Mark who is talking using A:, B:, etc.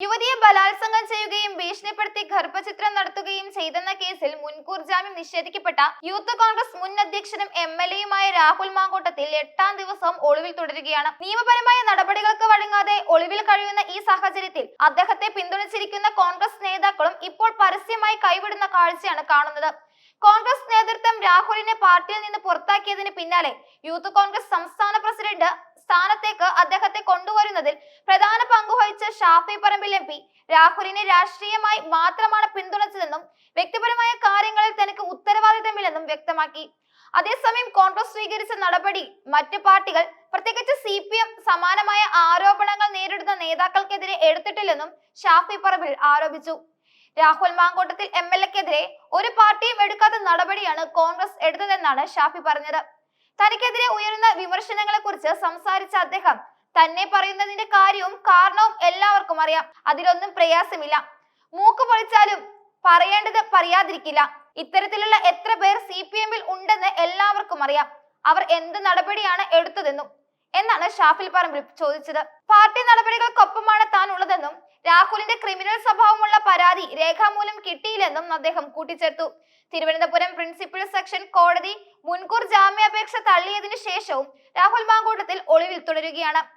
A: യുവതിയെ ബലാത്സംഗം ചെയ്യുകയും ഭീഷണിപ്പെടുത്തി ഗർഭചിത്രം നടത്തുകയും ചെയ്തെന്ന കേസിൽ മുൻകൂർ ജാമ്യം നിഷേധിക്കപ്പെട്ട യൂത്ത് കോൺഗ്രസ് മുൻ അധ്യക്ഷനും എം എൽ എയുമായ രാഹുൽ മാങ്കോട്ടത്തിൽ എട്ടാം ദിവസം ഒളിവിൽ തുടരുകയാണ്. നിയമപരമായ നടപടികൾക്ക് വഴങ്ങാതെ ഒളിവിൽ കഴിയുന്ന ഈ സാഹചര്യത്തിൽ അദ്ദേഹത്തെ പിന്തുണച്ചിരിക്കുന്ന കോൺഗ്രസ് നേതാക്കളും ഇപ്പോൾ പരസ്യമായി കൈവിടുന്ന കാഴ്ചയാണ് കാണുന്നത്. കോൺഗ്രസ് നേതൃത്വം രാഹുലിനെ പാർട്ടിയിൽ നിന്ന് പുറത്താക്കിയതിന് പിന്നാലെ യൂത്ത് കോൺഗ്രസ് സംസ്ഥാന പ്രസിഡന്റ് സ്ഥാനത്തേക്ക് അദ്ദേഹത്തെ കൊണ്ടുവരുന്നതിൽ പ്രധാന ഷാഫി പറമ്പിൽ എം പി രാഹുലിനെ രാഷ്ട്രീയമായി മാത്രമാണ് പിന്തുണച്ചതെന്നും വ്യക്തിപരമായ കാര്യങ്ങളിൽ തനിക്ക് ഉത്തരവാദിത്തമില്ലെന്നും വ്യക്തമാക്കി. അതേസമയം കോൺഗ്രസ് സ്വീകരിച്ച നടപടി മറ്റു പാർട്ടികൾ പ്രത്യേകിച്ച് സി പി എം സമാനമായ ആരോപണങ്ങൾ നേരിടുന്ന നേതാക്കൾക്കെതിരെ എടുത്തിട്ടില്ലെന്നും ഷാഫി പറമ്പിൽ ആരോപിച്ചു. രാഹുൽ മാങ്കോട്ടത്തിൽ എം എൽ എക്കെതിരെ ഒരു പാർട്ടിയും എടുക്കാത്ത നടപടിയാണ് കോൺഗ്രസ് എടുത്തതെന്നാണ് ഷാഫി പറഞ്ഞത്. തനിക്കെതിരെ ഉയരുന്ന വിമർശനങ്ങളെ കുറിച്ച് സംസാരിച്ച അദ്ദേഹം തന്നെ പറയുന്നതിന്റെ കാര്യവും കാരണവും എല്ലാവർക്കും അറിയാം. അതിലൊന്നും പ്രയാസമില്ല. മൂക്ക് പൊളിച്ചാലും പറയേണ്ടത് പറയാതിരിക്കില്ല. ഇത്തരത്തിലുള്ള എത്ര പേർ സി പി എമ്മിൽ ഉണ്ടെന്ന് എല്ലാവർക്കും അറിയാം. അവർ എന്ത് നടപടിയാണ് എടുത്തതെന്നും എന്നാണ് ഷാഫിൽ പറമ്പിൽ ചോദിച്ചത്. പാർട്ടി നടപടികൾക്കൊപ്പമാണ് താൻ ഉള്ളതെന്നും രാഹുലിന്റെ ക്രിമിനൽ സ്വഭാവമുള്ള പരാതി രേഖാമൂലം കിട്ടിയില്ലെന്നും അദ്ദേഹം കൂട്ടിച്ചേർത്തു. തിരുവനന്തപുരം പ്രിൻസിപ്പൽ സെക്ഷൻ കോടതി മുൻകൂർ ജാമ്യാപേക്ഷ തള്ളിയതിനു ശേഷവും രാഹുൽ മാങ്കൂട്ടത്തിൽ ഒളിവിൽ തുടരുകയാണ്.